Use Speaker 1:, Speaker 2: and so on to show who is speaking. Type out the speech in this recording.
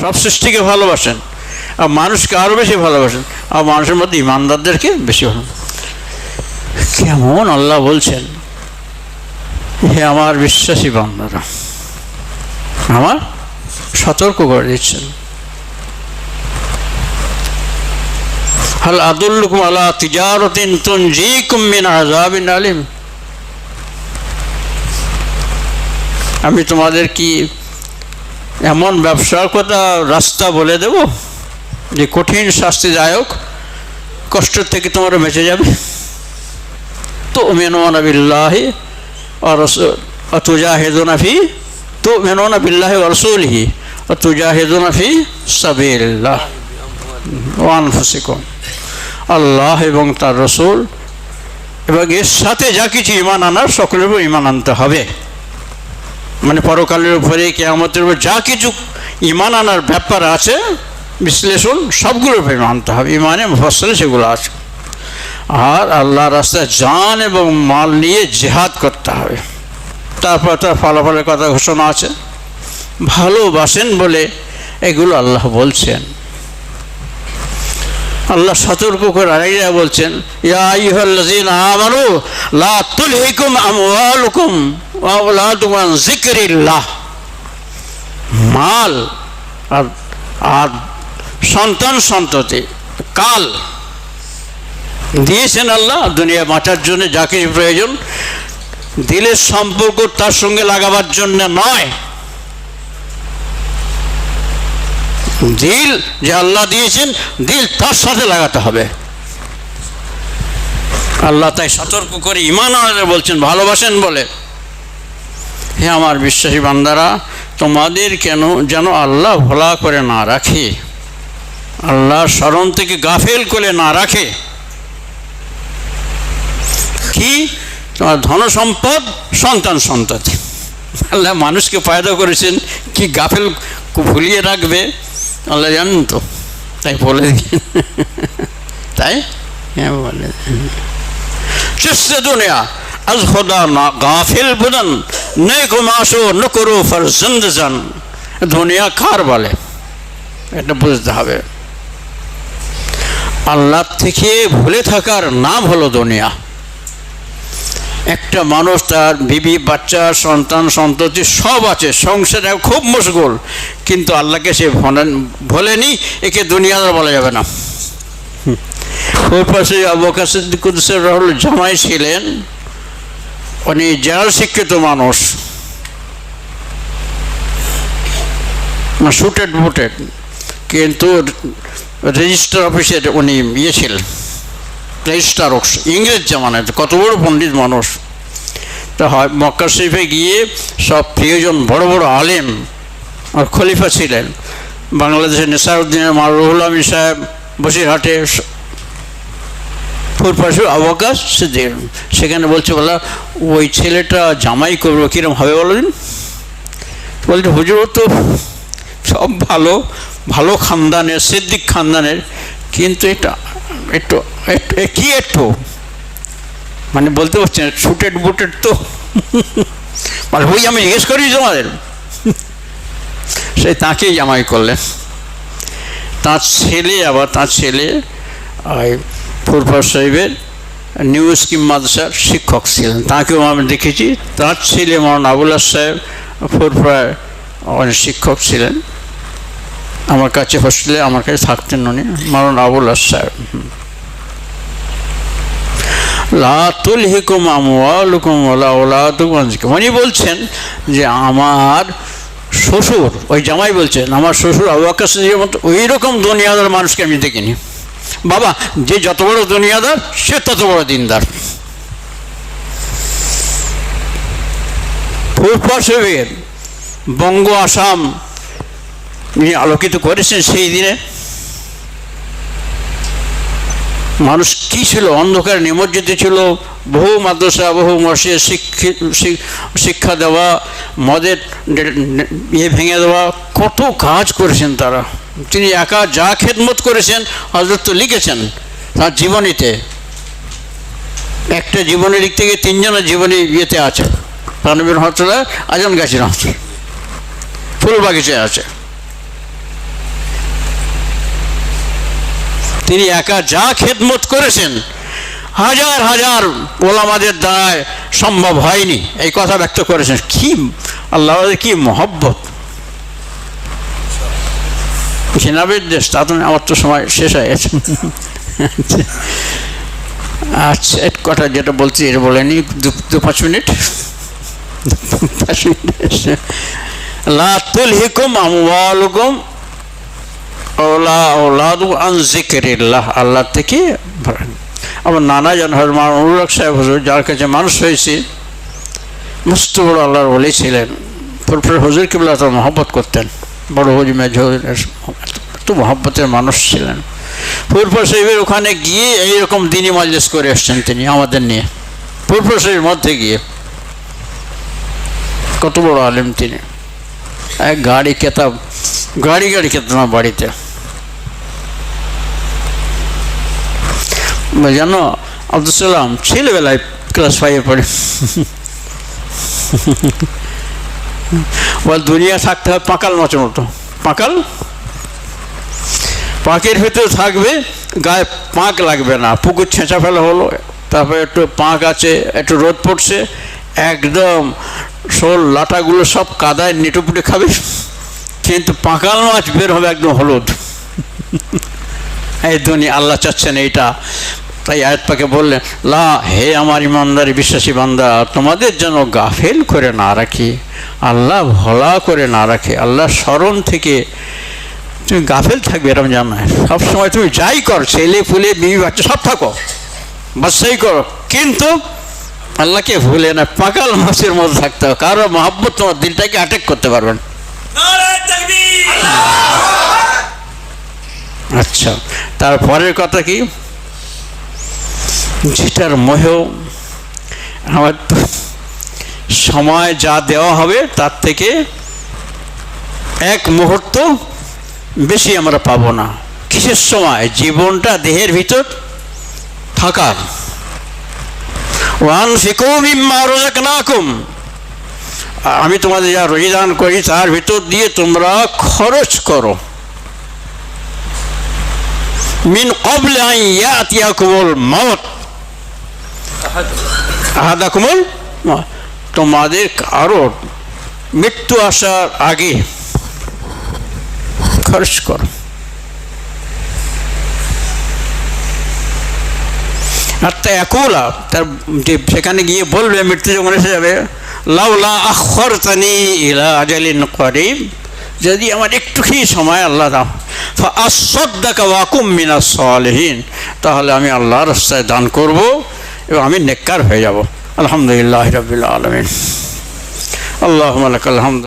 Speaker 1: সব সৃষ্টিকে ভালোবাসেন, আর মানুষকে আরও বেশি ভালোবাসেন, আর মানুষের মধ্যে ইমানদারদেরকে বেশি ভালো কেমন আল্লাহ বলছেন? হে আমার বিশ্বাসী বান্দারা, আমার সতর্ক করে দিচ্ছেন। হাল আদুল্লুকুম আলা তিজারতিন তুনজিকুম মিন আলিম। আমি তোমাদের কি এমন ব্যবসার কথা রাস্তা বলে দেব যে কঠিন শাস্তিদায়ক কষ্ট থেকে তোমরা বেঁচে যাবে। তো মেনোনা বিল্লাহি অতুজাহিদুনা ফি তো মেনোনা বিল্লাহি রসুলহি অতুজাহিদুনা ফি সাবিল্লাহ ওয়ান ফুসিকম আল্লাহ এবং তার রসুল এবং এর সাথে যা কিছু ইমান আনার সকলের ইমান আনতে হবে। মানে পরকালের উপরে, কেয়ামতের উপর যা কিছু ইমান আনার ব্যাপার আছে, বিশ্লেষণ, সবগুলোর উপরে মানতে হবে। ইমানে মফসলে সেগুলো আছে। আর আল্লাহ রাস্তায় জান এবং মাল নিয়ে জেহাদ করতে হবে। তারপর তার ফলাফলের কথা ঘোষণা আছে। ভালোবাসেন বলে এগুলো আল্লাহ বলছেন। আল্লাহ সতর্ক করে বলছেন, ইয়া আইয়ুহাল্লাযীন আমানু, লা তুলহিকুম আমওয়ালুকুম। মাল আর আর সন্তান সন্ততি, কাল দিয়েছেন আল্লাহ দুনিয়া বাঁচার জন্য যাকে প্রয়োজন, দিলের সম্পর্ক তার সঙ্গে লাগাবার জন্য নয়। দিল যে আল্লাহ দিয়েছেন, দিল তার সাথে লাগাতে হবে। আল্লাহ তাই সতর্ক করে ইমান বলছেন, ভালোবাসেন বলে। হে আমার বিশ্বাসী বান্দারা, তোমাদের কেন যেন আল্লাহ ভোলা করে না রাখে? আল্লাহ স্মরণ থেকে গাফেল করে না রাখে? কি? তোমার ধন সম্পদ, সন্তান সন্ততি। আল্লাহ মানুষকে ফায়দা করেছেন, কি গাফেল ভুলিয়ে রাখবে? আল্লাহ জানেন তো। তাই বলে তাই? হ্যাঁ বলে দুনিয়া। আজ খোদা গাফিল বুদন নে ঘুমাসো করো ফর জিন্দ জান। দুনিয়া কার বলে? এটা বুঝতে হবে। আল্লাহ থেকে ভুলে থাকার নাম হলো দুনিয়া। একটা মানুষ তার বিবি বাচ্চা সন্তান সন্ততি সব আছে সংসারে খুব মশগুল। কিন্তু আল্লাহকে সে ভোলেন ভোলেনি একে দুনিয়াদার বলা যাবে না। ওর পাশে আবকাশের রহল জামাই ছিলেন। উনি জেনারেল শিক্ষিত মানুষ। শুটেড বুটেড কিন্তু রেজিস্টার অফিসের উনি ইয়ে ছিলেন রেজিস্টার ইংরেজ জামানায় কত বড় পণ্ডিত মানুষ। তা হয় মক্কা শরীফে গিয়ে সব প্রিয়জন, বড় বড় আলেম আর খলিফা ছিলেন। বাংলাদেশের নেসারউদ্দিনের মা রুহুল আমিন সাহেব, বসিরহাটে ফুরপাশু অবকাশ, সে সেখানে বলছে বলা, ওই ছেলেটা জামাই করব কীরকম হবে বলেন বলছে, হুজুর তো সব ভালো ভালো খানদানের, সিদ্দিক খানদানের, কিন্তু এটা একটু একটু কি একটু মানে বলতে পারছি না ছুটেড বুটেড তো। মানে ওই আমি জিজ্ঞেস করি তোমাদের। সে তাকেই জামাই করলেন তার ছেলে আবার, তার ছেলে, ওই ফুরফার সাহেবের নিউ স্কিম মাদ্রাসার শিক্ষক ছিলেন। তাকেও আমি দেখেছি। তার ছেলে মরণ আবুল্লাহ সাহেব ফুরফার অনেক শিক্ষক ছিলেন। আমার কাছে হোস্টেলে আমার কাছে থাকতেন উনি, মরণ আবুল সাহেব। লাতুল উনি বলছেন যে আমার শ্বশুর, ওই জামাই বলছেন, আমার শ্বশুর আবু আকাশ মতো ওই রকম দুনিয়াদার মানুষকে আমি দেখিনি। বাবা, যে যত বড় দুনিয়াদার, সে তত বড় দিনদার। সাহেবের বঙ্গ আসাম উনি আলোকিত করেছেন সেই দিনে। মানুষ কি ছিল? অন্ধকার নিমজ্জিত ছিল। বহু মাদ্রাসা, বহু মসজিদ শিক্ষা দেওয়া, মদের ইয়ে ভেঙে দেওয়া, কত কাজ করেছেন তারা। তিনি একা যা খেদমত করেছেন হজরত তো লিখেছেন তার জীবনীতে। একটা জীবনী লিখতে গিয়ে তিনজনের জীবনী ইয়েতে আছে। রানবীর রহমতুল্লাহ আজম গাছের রহমতুল ফুল বাগিচায় আছে। তিনি একা যা খেদমত করেছেন, হাজার হাজার ওলামাদের দ্বারায় সম্ভব হয়নি। এই কথা ব্যক্ত করেছেন। কি আল্লাহ কি মহব্বত। ঘৃণাবের দেশ, তা তো আমার তো সময় শেষ হয়ে গেছে। আচ্ছা এক কথা যেটা বলছি, এটা বলেনি দু দু পাঁচ মিনিট। পাঁচ মিনিট লা তুলহিকুম আমওয়ালুকুম ওলা ওলাদু আন জিকিরিল্লাহ আল্লাহ থেকে আমার নানা জন হরমান অনুরাগ সাহেব হুজুর, যার কাছে মানুষ হয়েছে, মস্ত বড় আল্লাহর বলেই ছিলেন। পুরপুর হুজুর কিবলা তার মহব্বত করতেন। বড় হুজুর মেজ এত মহব্বতের মানুষ ছিলেন। পুরপুর শরীফের ওখানে গিয়ে এইরকম দিনই মজলিস করে এসছেন তিনি আমাদের নিয়ে। পুরপুর শরীফের মধ্যে গিয়ে। কত বড় আলেম তিনি। এক গাড়ি কেতাব, গাড়ি গাড়ি খেতাম আমার বাড়িতে। জানো আব্দুল ছেলেবেলায় ক্লাস ফাইভে পড়ে। বল, দুনিয়া থাকতে হয় পাঁকাল মাছের মতো পাঁকাল? পাঁকের ভিতরে থাকবে, গায়ে পাঁক লাগবে না। পুকুর ছেঁচা ফেলা হলো, তারপরে একটু পাঁক আছে, একটু রোদ পড়ছে, একদম শোল লাটাগুলো সব কাদায় নেটুপুটে খাবে। কিন্তু পাঁকাল মাছ বের হবে একদম হলুদ। এই দুনিয়া, আল্লাহ চাচ্ছেন এইটা। তাই আয়াত পাকে বললেন লা হে আমার ইমানদারি বিশ্বাসী বান্দা তোমাদের যেন গাফেল করে না রাখি আল্লাহ ভোলা করে না রাখে আল্লাহ স্মরণ থেকে তুমি গাফেল থাকবে এরকম জানো সবসময় তুমি যাই কর ছেলে ফুলে বিবি বাচ্চা সব থাকো বাচ্চাই করো। কিন্তু আল্লাহকে ভুলে না পাকাল মাছের মধ্যে থাকতে হবে। কারও মহাব্বত তোমার দিলটাকে অ্যাটেক করতে পারবেন আচ্ছা তারপরের কথা কি? যেটার মোহ আমার সময় যা দেওয়া হবে তার থেকে এক মুহূর্ত বেশি আমরা পাবো না। কিসের সময়? জীবনটা দেহের ভিতর থাকার। ওয়ান ফিকুম রাযাকনাকুম। আমি তোমাদের যা রোজিদান করি তার ভিতর দিয়ে তোমরা খরচ করো। মিন কবল আন ইয়াতিয়াকুমুল মাউত। আহাদাকুমুল মাউত। তোমাদের কারও মৃত্যু আসার আগে খরচ কর। আর তা একুলা তার যে সেখানে গিয়ে বলবে মৃত্যু যখন এসে যাবে লাউলা আখর তানি ইলা আজালিন যদি আমার একটুখানি সময় আল্লাহ দাও আসদ্দাকা ওয়াকুম মিনা সলহীন তাহলে আমি আল্লাহর রাস্তায় দান করব। এবং আমি নেককার হয়ে যাব। আলহামদুলিল্লাহ রবিল আলমিন। আল্লাহ আলহামদ